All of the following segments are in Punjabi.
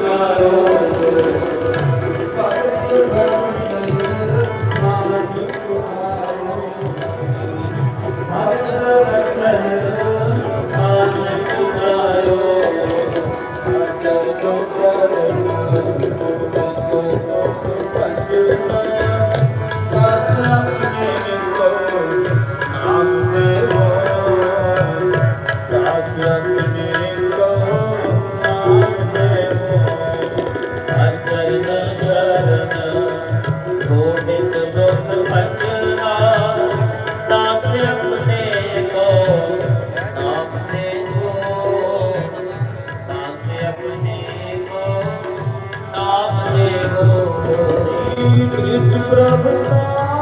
ਕਰੋ ਇਹ ਜੋ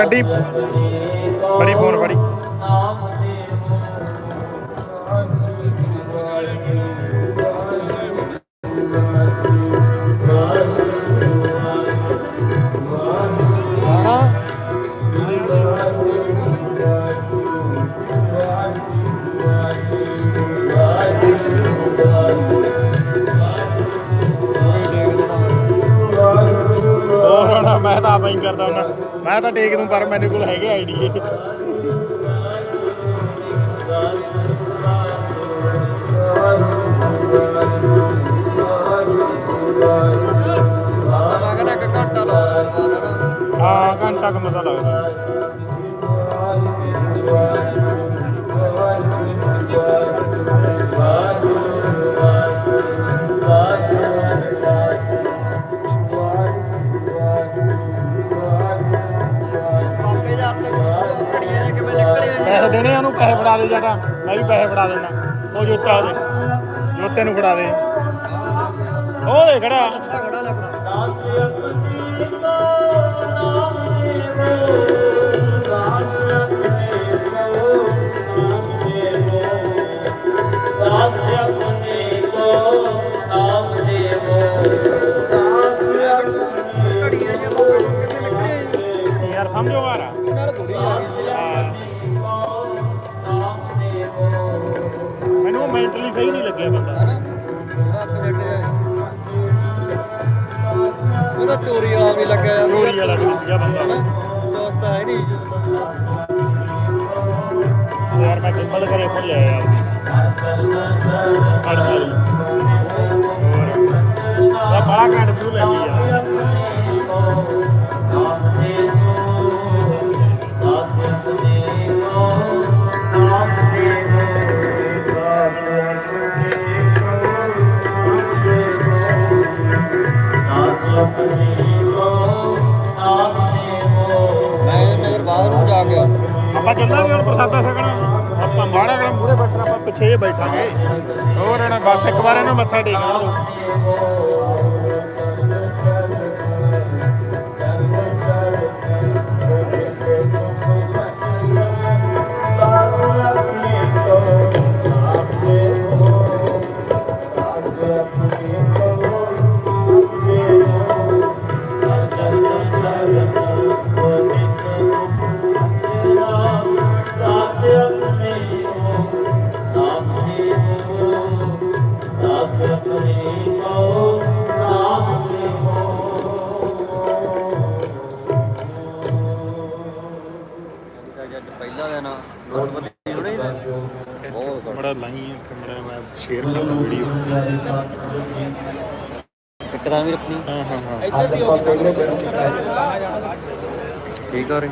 ਗੱਡੀ। ਬੜੀ ਫੋਨ ਫੜੀ। ਮੈਂ ਤਾਂ ਆਪਾਂ ਹੀ ਕਰਦਾ ਹੁੰਦਾ। ਮੈਂ ਤਾਂ ਟੇਕ ਦੂੰ ਪਰ ਮੇਰੇ ਕੋਲ ਹੈਗੇ ਆਈਡੀਏ ਹਾਂ ਘੰਟਾ ਕੁ ਮਸਾ ਲੱਗਦਾ। ਦੇਣੇ ਆ, ਉਹਨੂੰ ਪੈਸੇ ਫੜਾ ਦੇ ਜਾਂ ਤਾਂ ਮੈਂ ਵੀ ਪੈਸੇ ਫੜਾ ਦੇਣਾ ਉਹ ਜੋਤਾ ਉਹਦੇ। ਜੋਤੇ ਨੂੰ ਫੜਾ ਦੇ। ਉਹ ਦੇ ਖੜਾ। ਯਾਰ ਸਮਝੋ ਯਾਰ ਨਾਲ ਉਹਦਾ ਚੋਰੀ ਵਾਲਾ ਵੀ ਲੱਗਿਆ ਆ ਚੋਰੀ ਵਾਲਾ ਵੀ ਸੀਗਾ ਬੰਦਾ। ਦੋਸਤ ਹੈ ਨਹੀਂ ਯਾਰ ਮੈਂ ਕਿੰਮਲ ਕਰੇ ਭੁੱਲਿਆ ਯਾਰ। ਅੜ ਵਾਲੀ। ਹੋਰ। ਆ ਬੜਾ ਘੰਟ ਤੂੰ ਲੈ ਲਈ ਯਾਰ ਚੱਲਾਂਗੇ ਹੁਣ ਪ੍ਰਸਾਦਾ ਛਕਣਾ। ਆਪਾਂ ਮਾੜਾ ਗਣਾ ਮੂਰੇ ਬੈਠਣਾ, ਆਪਾਂ ਪਿੱਛੇ ਬੈਠਾਂਗੇ। ਹੋਰ ਇਹਨਾਂ ਬਸ ਇੱਕ ਵਾਰ ਇਹਨੂੰ ਮੱਥਾ ਟੇਕਣਾ ਲਓ ਅੱਜ ਪਹਿਲਾ ਦਿਨ ਆ ਨੋਟਬੰਦੀ ਹੋਣੀ ਬਹੁਤ ਘੱਟ। ਮੜਾ ਲਾਈ ਇੱਥੇ ਮੜਾ ਮੈਂ ਸ਼ੇਅਰ ਕਰਦਾ ਵੀਡੀਓ ਇੱਕ ਤਾਂ ਵੀ ਰੱਖਣੀ ਹਾਂ ਹਾਂ ਹਾਂ ਇੱਧਰ ਦੀ ਹੋ ਠੀਕ ਆ ਰਹੀ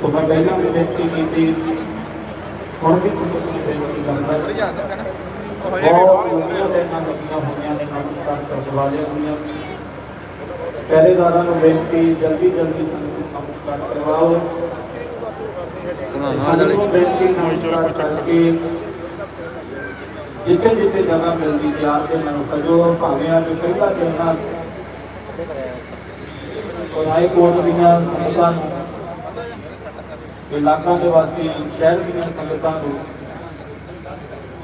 तो मैं पहला भी बेनती की थी ਹੁਣ ਵੀ ਸੰਗਤ ਨੂੰ ਬੇਨਤੀ ਕਰਦਾ ਬਹੁਤ ਵਧੀਆ ਲੈਣਾ ਲੱਗੀਆਂ ਹੋਈਆਂ ਨੇ ਨਮਸਕਾਰ ਕਰਨ ਵਾਲਿਆਂ ਦੀਆਂ ਪਹਿਰੇਦਾਰਾਂ ਨੂੰ ਬੇਨਤੀ ਜਲਦੀ ਜਲਦੀ ਸੰਗਤ ਨੂੰ ਨਮਸਕਾਰ ਕਰਵਾਓ। ਨਾਲ ਸੰਗਤ ਨੂੰ ਵਾਲੇ ਬੇਨਤੀ ਨਮਸਕਾਰ ਕਰਕੇ ਜਿੱਥੇ ਜਿੱਥੇ ਜਗ੍ਹਾ ਮਿਲਦੀ ਪਿਆਰ ਦੇ ਨਾਲ ਸਜੋ ਭਾਵੇਂ ਅੱਜ ਪਹਿਲਾ ਦਿਨ ਆ ਰਾਏ ਕੋਟ ਦੀਆਂ ਸੰਗਤਾਂ ਨੂੰ ਇਲਾਕਾ ਨਿਵਾਸੀ ਸ਼ਹਿਰ ਦੀਆਂ ਸੰਗਤਾਂ ਨੂੰ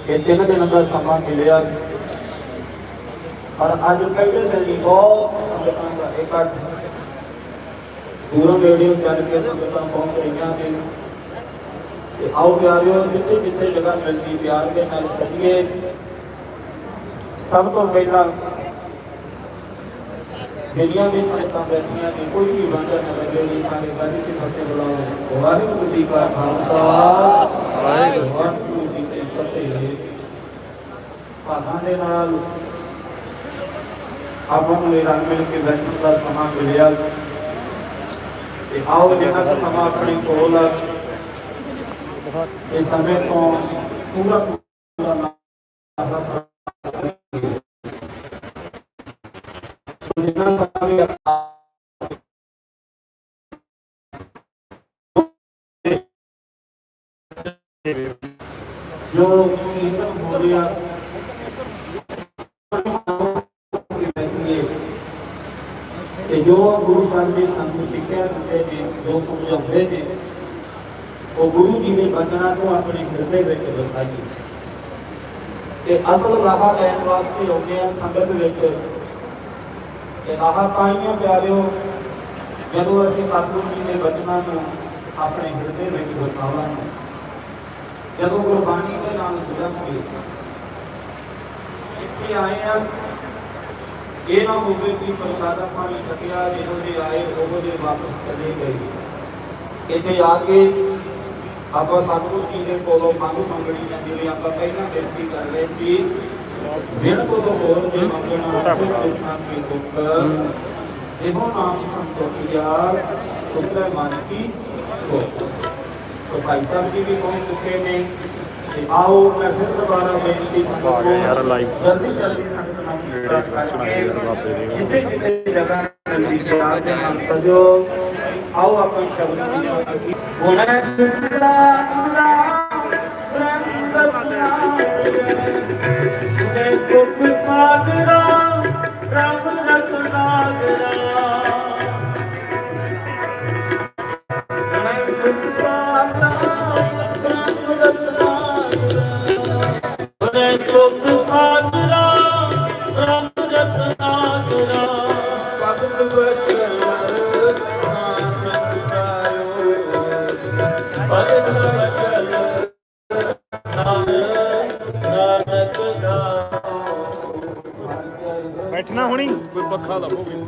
ਇਹ ਤਿੰਨ ਦਿਨ ਦਾ ਸਮਾਂ ਮਿਲਿਆ। ਪਰ ਅੱਜ ਪਹਿਲੇ ਦਿਨ ਹੀ ਬਹੁਤ ਸੰਗਤਾਂ ਦਾ ਇਕੱਠ ਦੂਰੋਂ ਨੇੜਿਓਂ ਚੱਲ ਕੇ ਸੰਗਤਾਂ ਪਹੁੰਚ ਰਹੀਆਂ ਨੇ। ਤੇ ਆਓ ਪਿਆਰਿਓ ਜਿੱਥੇ ਜਿੱਥੇ ਜਗ੍ਹਾ ਮਿਲਦੀ ਪਿਆਰ ਦੇ ਨਾਲ ਸਜੀਏ ਸਭ ਤੋਂ ਪਹਿਲਾਂ ਜਿਹੜੀਆਂ ਵੀ ਸੰਗਤਾਂ ਬੈਠੀਆਂ ਨੇ। ਕੋਈ ਵੀ ਵਾਂਝਾ ਨਾ ਲੱਗੇ ਨਹੀਂ ਸਾਰੇ ਗਾੜੀ ਤੇ ਫਤਿਹ ਬੁਲਾਓ। ਵਾਹਿਗੁਰੂ ਜੀ ਕਾ ਖਾਲਸਾ। ਵਾਹਿਗੁਰੂ ਜੀ ਕੀ ਫਤਿਹ। ਭਾਗਾਂ ਦੇ ਨਾਲ ਆਪਾਂ ਨੂੰ ਇਹ ਰਲ ਮਿਲ ਕੇ ਬੈਠਣ ਦਾ ਸਮਾਂ ਮਿਲਿਆ। ਤੇ ਆਓ ਜਿੰਨਾ ਕੁ ਸਮਾਂ ਆਪਣੇ ਕੋਲ ਆ, ਇਹ ਸਮੇਂ ਤੋਂ ਪੂਰਾ ਪੂਰਾ ਲਾਭ ਜਿੰਨਾ ਜੋ ਕੀਰਤਨ ਹੋ ਜੋ ਗੁਰੂ ਸਾਹਿਬ ਨੇ ਸਾਨੂੰ ਸਿੱਖਿਆ ਦਿੱਤੇ ਨੇ, ਜੋ ਸਮਝਾਉਂਦੇ ਨੇ, ਉਹ ਗੁਰੂ ਜੀ ਦੇ ਬਚਨਾਂ ਨੂੰ ਆਪਣੇ ਹਿਰਦੇ ਵਿੱਚ ਵਸਾਈਏ ਤੇ ਅਸਲ ਰਾਹ ਲੈਣ ਵਾਸਤੇ ਆਉਂਦੇ ਆ ਸੰਗਤ ਵਿੱਚ। ਤੇ ਰਾਹ ਪਾਈਆਂ ਪਿਆਰਿਓ, ਜਦੋਂ ਅਸੀਂ ਸਤਿਗੁਰੂ ਜੀ ਦੇ ਬਚਨਾਂ ਨੂੰ ਆਪਣੇ ਹਿਰਦੇ ਵਿੱਚ ਵਸਾਵਾਂਗੇ। ਜਦੋਂ ਗੁਰਬਾਣੀ ਦੇ ਨਾਲ ਜੁੜਾਂਗੇ, ਇੱਥੇ ਆਏ ਆ ਇਹ ਨਾ ਹੋਵੇ ਕਿ ਪ੍ਰਸ਼ਾਦਾ ਪਾਣੀ ਛਕਿਆ ਜਿਹੋ ਦੇ ਆਏ ਉਹ ਦੇ ਵਾਪਸ ਚਲੇ ਗਏ। ਇੱਥੇ ਆ ਕੇ ਆਪਾਂ ਸਾਧੂ ਜੀ ਦੇ ਕੋਲੋਂ ਮੰਗ ਮੰਗਣੀ ਜਾਂਦੀ ਵੀ ਆਪਾਂ ਪਹਿਲਾਂ ਬੇਨਤੀ ਕਰ ਰਹੇ ਸੀ। ਜਿਹਨ ਕੋਲੋਂ ਹੋਰ ਜੇ ਮੰਗਣਾ ਹੋਵੇ ਤਾਂ ਕਿ ਦੁੱਖ ਇਹੋ ਨਾਮ ਸੰਤੋਖਿਆ ਦੁੱਖ ਮਨ ਕੀ ਹੋ ਤਾਂ ਭਾਈ ਸਾਹਿਬ ਜੀ ਵੀ ਬਹੁਤ ਦੁੱਖੇ ਨੇ। ਤੇ ਆਓ ਮੈਂ ਫਿਰ ਦੁਬਾਰਾ ਬੇਨਤੀ ਸੰਗਤ ਗਏ ਯਾਰ ਨੂੰ live। ਜਲਦੀ ਜਲਦੀ ਸੰਗਤ ਨਮਸਕਾਰ ਕਰਕੇ ਜਿੱਥੇ ਜਿੱਥੇ ਜਗ੍ਹਾ ਮਿਲਦੀ ਪਿਆਰ ਦੇ ਨਾਲ ਸਜੋ। ਆਓ ਆਪਾਂ ਸ਼ਬਦ ਦੀ ਹੋਣਾ ਸੁਖ saw the movie.